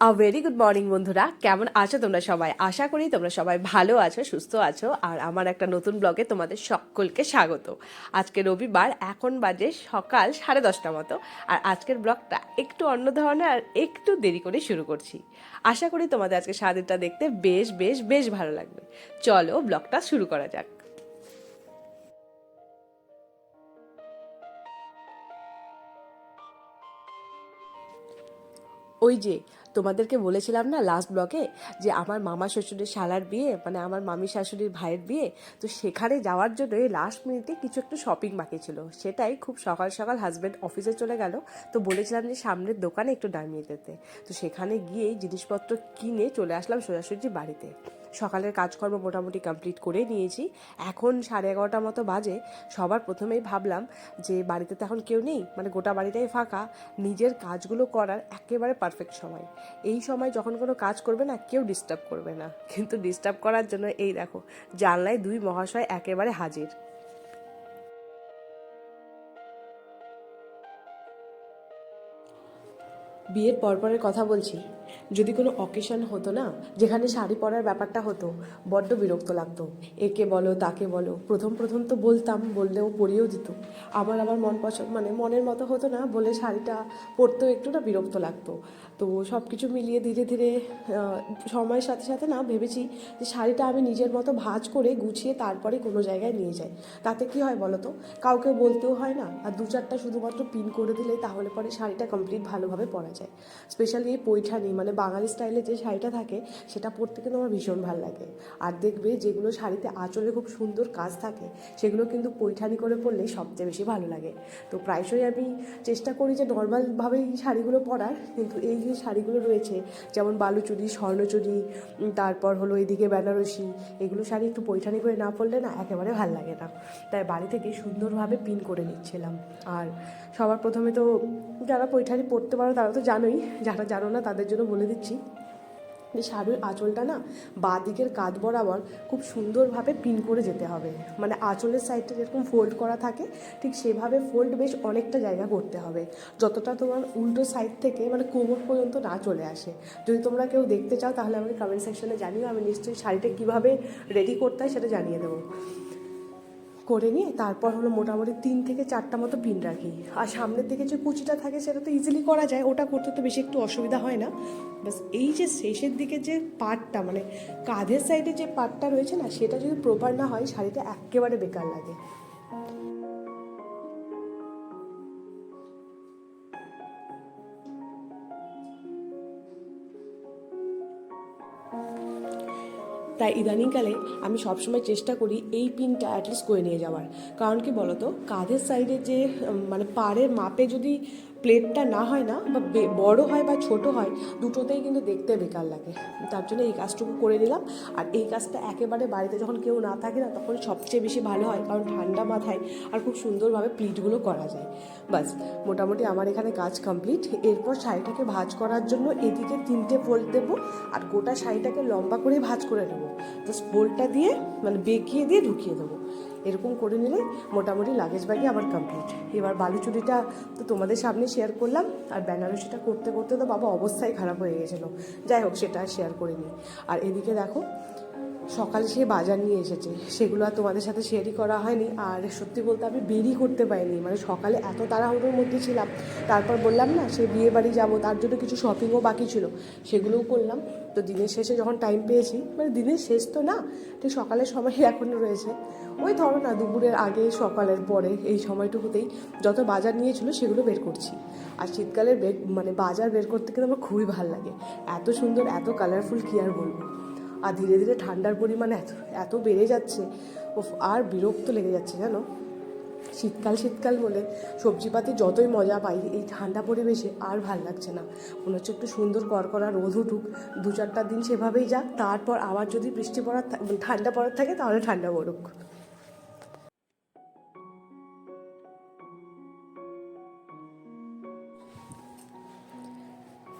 A very good morning বন্ধুরা। কেমন আছো তোমরা সবাই? আশা করি তোমরা সবাই ভালো আছো, সুস্থ আছো। আর আমার একটা নতুন ব্লগে তোমাদের সকলকে স্বাগত। আজকে রবিবার, এখন বাজে সকাল সাড়ে দশটা মতো। আর আজকের ব্লগটা একটু অন্য ধরনের আর একটু দেরি করে শুরু করছি। আশা করি তোমাদের আজকে সারাদিনটা দেখতে বেশ বেশ বেশ ভালো লাগবে। চলো ব্লগটা শুরু করা যাক। ওই যে, তোমাদেরকে বলেছিলাম না লাস্ট ব্লকে যে আমার মামা শ্বশুরের শালার বিয়ে মানে আমার মামি শাশুড়ির ভাইয়ের বিয়ে, তো সেখানে যাওয়ার জন্য এই লাস্ট মিনিটে কিছু একটু শপিং বাকি ছিল। সেটাই খুব সকাল সকাল হাজব্যান্ড অফিসে চলে গেল, তো বলেছিলাম যে সামনের দোকানে একটু নামিয়ে দিতে। তো সেখানে গিয়েই জিনিসপত্র কিনে চলে আসলাম সোজাসুজি বাড়িতে। সকালের কাজকর্ম মোটামুটি কমপ্লিট করে নিয়েছি। এখন সাড়ে এগারোটার মতো বাজে। সবার প্রথমেই ভাবলাম যে বাড়িতে তো এখন কেউ নেই মানে গোটা বাড়িটাই ফাঁকা। নিজের কাজগুলো করার একেবারে পারফেক্ট সময়। এই সময় যখন কোনো কাজ করবে না, কেউ ডিস্টার্ব করবে না। কিন্তু ডিস্টার্ব করার জন্য এই দেখো, জানলায় দুই মহাশয় একেবারে হাজির। বিয়ের পরপরের কথা বলছি। যদি কোনো অকেশন হতো না, যেখানে শাড়ি পরার ব্যাপারটা হতো, বড্ড বিরক্ত লাগতো। একে বলো, তাকে বলো, প্রথম প্রথম তো বলতাম, বললেও পরিয়েও দিত। আমার আমার মন পছন্দ মানে মনের মতো হতো না, বলে শাড়িটা পরতেও একটু না বিরক্ত লাগতো। তো সব কিছু মিলিয়ে ধীরে ধীরে সময়ের সাথে সাথে না ভেবেছি যে শাড়িটা আমি নিজের মতো ভাঁজ করে গুছিয়ে তারপরে কোনো জায়গায় নিয়ে যাই। তাতে কি হয় বলো তো? কাউকে বলতেও হয় না, আর দু চারটা শুধুমাত্র পিন করে দিলে তাহলে পরে শাড়িটা কমপ্লিট ভালোভাবে পরা যায়। স্পেশালি এই পৈঠানি মানে বাঙালি স্টাইলে যে শাড়িটা থাকে, সেটা পরতে কিন্তু আমার ভীষণ ভালো লাগে। আর দেখবে যেগুলো শাড়িতে আঁচলে খুব সুন্দর কাজ থাকে, সেগুলো কিন্তু পৈঠানি করে পরলে সবচেয়ে বেশি ভালো লাগে। তো প্রায়শই আমি চেষ্টা করি যে নর্মালভাবেই শাড়িগুলো পরার, কিন্তু এই যে শাড়িগুলো রয়েছে, যেমন বালুচুরি, স্বর্ণচুরি তারপর হলো এদিকে বেনারসি, এগুলো শাড়ি একটু পৈঠানি করে না পরলে না একেবারে ভালো লাগে না। তাই বাড়ি থেকে সুন্দরভাবে পিন করে নিচ্ছিলাম। আর সবার প্রথমে তো যারা পৈঠানি পরতে পারো তারা তো জানোই, যারা জানো না তাদের জন্য বলে দিচ্ছি যে শাড়ির আঁচলটা না বা দিকের কাঁধ বরাবর খুব সুন্দরভাবে পিন করে যেতে হবে। মানে আঁচলের সাইডটা যেরকম ফোল্ড করা থাকে, ঠিক সেভাবে ফোল্ড বেশ অনেকটা জায়গা করতে হবে। যতটা তোমার উল্টো সাইড থেকে মানে কোমর পর্যন্ত না চলে আসে। যদি তোমরা কেউ দেখতে চাও তাহলে আমাকে কমেন্ট সেকশনে জানিও, আমি নিশ্চয়ই শাড়িটা কীভাবে রেডি করতে হয় সেটা জানিয়ে দেবো। করে নিয়ে তারপর হলো মোটামুটি তিন থেকে চারটা মতো পিন রাখি। আর সামনের দিকে যে কুচিটা থাকে সেটা তো ইজিলি করা যায়, ওটা করতে তো বেশি একটু অসুবিধা হয় না। বাস এই যে শেষের দিকে যে পাটটা মানে কাঁধের সাইডে যে পাটটা রয়েছে না, সেটা যদি প্রপার না হয়, শাড়িটা একেবারে বেকার লাগে। তাই ইদানিংকালে আমি সবসময় চেষ্টা করি এই পিনটা অ্যাটলিস্ট করে নিয়ে যাওয়ার। কারণ কি বলতো? কাঁধের সাইডে যে মানে পাড়ের মাপে যদি প্লেটটা না হয় না, বা বড় হয় বা ছোট হয়, দুটোতেই কিন্তু দেখতে বেকার লাগে। তার জন্য এই কাজটুকু করে নিলাম। আর এই কাজটা একেবারে বাড়িতে যখন কেউ না থাকে না, তখন সবচেয়ে বেশি ভালো হয়, কারণ ঠান্ডা মাথায় আর খুব সুন্দরভাবে প্লিটগুলো করা যায়। বাস মোটামুটি আমার এখানে কাজ কমপ্লিট এরপর শাড়িটাকে ভাজ করার জন্য এদিকে তিনটে ফোল্ড দেবো, আর গোটা শাড়িটাকে লম্বা করে ভাজ করে নেব। জাস্ট ফোল্ডটা দিয়ে মানে বেঁকিয়ে দিয়ে ঢুকিয়ে দেবো। এরকম করে নিলে মোটামুটি লাগেজ ব্যাগে আমার কমপ্লিট এবার বালুচুরিটা তো তোমাদের সামনে শেয়ার করলাম, আর বেনারসিটা করতে করতে তো বাবা অবস্থাই খারাপ হয়ে গেছিল। যাই হোক, সেটা শেয়ার নিই আর এদিকে দেখো সকালে সে বাজার নিয়ে এসেছে। সেগুলো আর তোমাদের সাথে শেয়ারই করা হয়নি। আর সত্যি বলতে আমি বেরি করতে পারিনি। মানে সকালে এত তাড়াহুড়োর মধ্যে ছিলাম। তারপর বললাম না, সে বিয়ে বাড়ি যাব। তার জন্য কিছু শপিংও বাকি ছিল। সেগুলোও করলাম। তো দিনের শেষে যখন টাইম পেয়েছি মানে দিনের শেষ তো না ঠিক সকালের সময় এখনও রয়েছে। ওই ধরো না, দুপুরের আগে, সকালের পরে, এই সময়টুকুতেই যত বাজার নিয়েছিল, সেগুলো বের করছি। আর শীতকালের বের মানে বাজার বের করতে কিন্তু আমার খুবই ভালো লাগে। এত সুন্দর, এত কালারফুল কি আর বলব? আর ধীরে ধীরে ঠান্ডার পরিমাণ এত এত বেড়ে যাচ্ছে ও আর বিরক্ত লেগে যাচ্ছে, জানো? শীতকাল শীতকাল বলে সবজিপাতি যতই মজা পাই, এই ঠান্ডা পরিবেশে আর ভালো লাগছে না। মনে হচ্ছে একটু সুন্দর করকরা রোদ উঠুক দু চারটা দিন সেভাবেই যাক, তারপর আবার যদি বৃষ্টি পড়ার ঠান্ডা পড়ার থাকে তাহলে ঠান্ডা পড়ুক।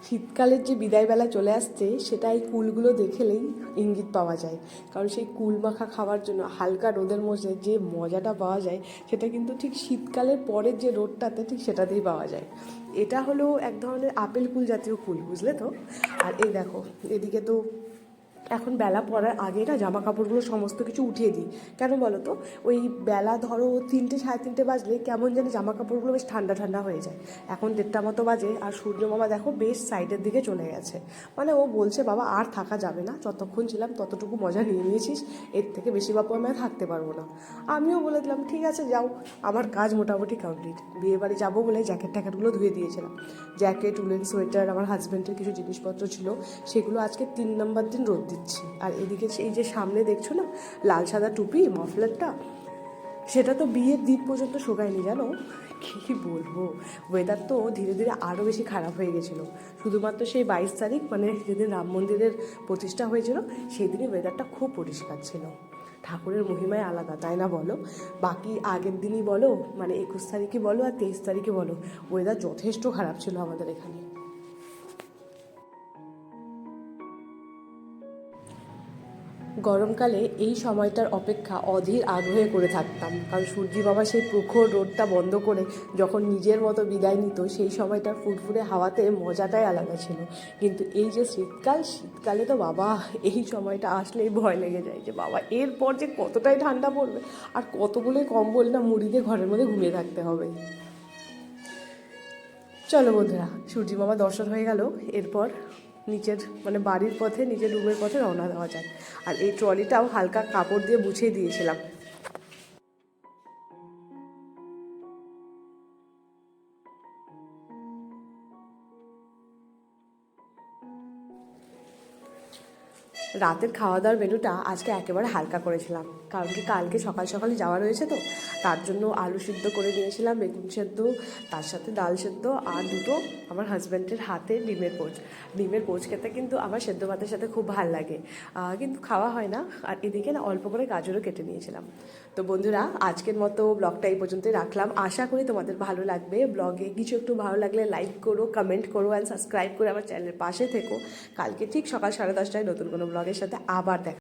শীতকালের যে বিদায়বেলা চলে আসছে, সেটা এই কুলগুলো দেখেলেই ইঙ্গিত পাওয়া যায়। কারণ সেই কুল মাখা খাওয়ার জন্য হালকা রোদের মধ্যে যে মজাটা পাওয়া যায়, সেটা কিন্তু ঠিক শীতকালের পরের যে রোদটাতে ঠিক সেটাতেই পাওয়া যায়। এটা হলো এক ধরনের আপেল কুল জাতীয় কুল, বুঝলে তো? আর এই দেখো, এদিকে তো এখন বেলা পড়ার আগে না জামা কাপড়গুলো সমস্ত কিছু উঠিয়ে দিই। কেন বলো তো ওই বেলা ধরো তিনটে, সাড়ে তিনটে বাজলে কেমন জানি জামা কাপড়গুলো বেশ ঠান্ডা ঠান্ডা হয়ে যায়। এখন দেড়টা মতো বাজে আর সূর্য মামা দেখো বেশ সাইডের দিকে চলে গেছে। মানে ও বলছে, বাবা, আর থাকা যাবে না। যতক্ষণ ছিলাম ততটুকু মজা নিয়ে নিয়েছিস। এর থেকে বেশি বাপু আমি আর থাকতে পারব না। আমিও বলে দিলাম, ঠিক আছে, যাও। আমার কাজ মোটামুটি কমপ্লিট। বিয়ে বাড়ি যাব বলে জ্যাকেট ট্যাকেটগুলো ধুয়ে দিয়েছিলাম। জ্যাকেট, উলেন, সোয়েটার, আমার হাজব্যান্ডের কিছু জিনিসপত্র ছিল। সেগুলো আজকে তিন নম্বর দিন রোদ দিচ্ছি। আর এদিকে এই যে সামনে দেখছ না, লাল সাদা টুপি, মফলারটা, সেটা তো বিয়ের দিন পর্যন্ত শোকায়নি, জানো? কী বলব? ওয়েদার তো ধীরে ধীরে আরও বেশি খারাপ হয়ে গেছিল। শুধুমাত্র সেই বাইশ তারিখ মানে যেদিন রাম মন্দিরের প্রতিষ্ঠা হয়েছিল সেই দিনই ওয়েদারটা খুব পরিষ্কার ছিল। ঠাকুরের মহিমায় আলাদা, তাই না বলো? বাকি আগের দিনই বলো মানে একুশ তারিখে বলো আর তেইশ তারিখে বলো ওয়েদার যথেষ্ট খারাপ ছিল আমাদের এখানে। গরমকালে এই সময়টার অপেক্ষা অধীর আগ্রহে করে থাকতাম। কারণ সূর্যি বাবা সেই প্রখর রোদটা বন্ধ করে যখন নিজের মতো বিদায় নিত, সেই সময়টার ফুরফুরে হাওয়াতে মজাটাই আলাদা ছিল। কিন্তু এই যে শীতকাল, শীতকালে তো বাবা, এই সময়টা আসলেই ভয় লেগে যায় যে বাবা, এরপর যে কতটাই ঠান্ডা পড়বে আর কতগুলোই কম্বল না মুড়ি দিয়ে ঘরের মধ্যে ঘুমিয়ে থাকতে হবে। চলো বন্ধুরা, সূর্যি মামা দর্শন হয়ে গেল। এরপর নিচের মানে বাড়ির পথে নিচের রুমের পথে রওনা দেওয়া যায়। আর এই ট্রলিটাও হালকা কাপড় দিয়ে বুঝিয়ে দিয়েছিলাম। রাতের খাওয়া দাওয়ার মেনুটা আজকে একেবারে হালকা করেছিলাম। কারণ কি কালকে সকাল সকালে যাওয়া রয়েছে তো, তার জন্য আলু সিদ্ধ করে নিয়েছিলাম, বেগুন সেদ্ধ, তার সাথে ডাল সেদ্ধ আর দুটো আমার হাজব্যান্ডের হাতে ডিমের পোচ। ডিমের পোচ খেতে কিন্তু আমার সেদ্ধ ভাতের সাথে খুব ভালো লাগে। কিন্তু খাওয়া হয় না আর এদিকে না অল্প করে গাজরও কেটে নিয়েছিলাম। তো বন্ধুরা, আজকের মতো ব্লগটা এই পর্যন্তই রাখলাম। আশা করি তোমাদের ভালো লাগবে। ব্লগে কিছু একটু ভালো লাগলে লাইক করো, কমেন্ট করো অ্যান্ড সাবস্ক্রাইব করে আমার চ্যানেলের পাশে থেকো। কালকে ঠিক সকাল সাড়ে দশটায় নতুন কোনো ব্লগের সাথে আবার দেখা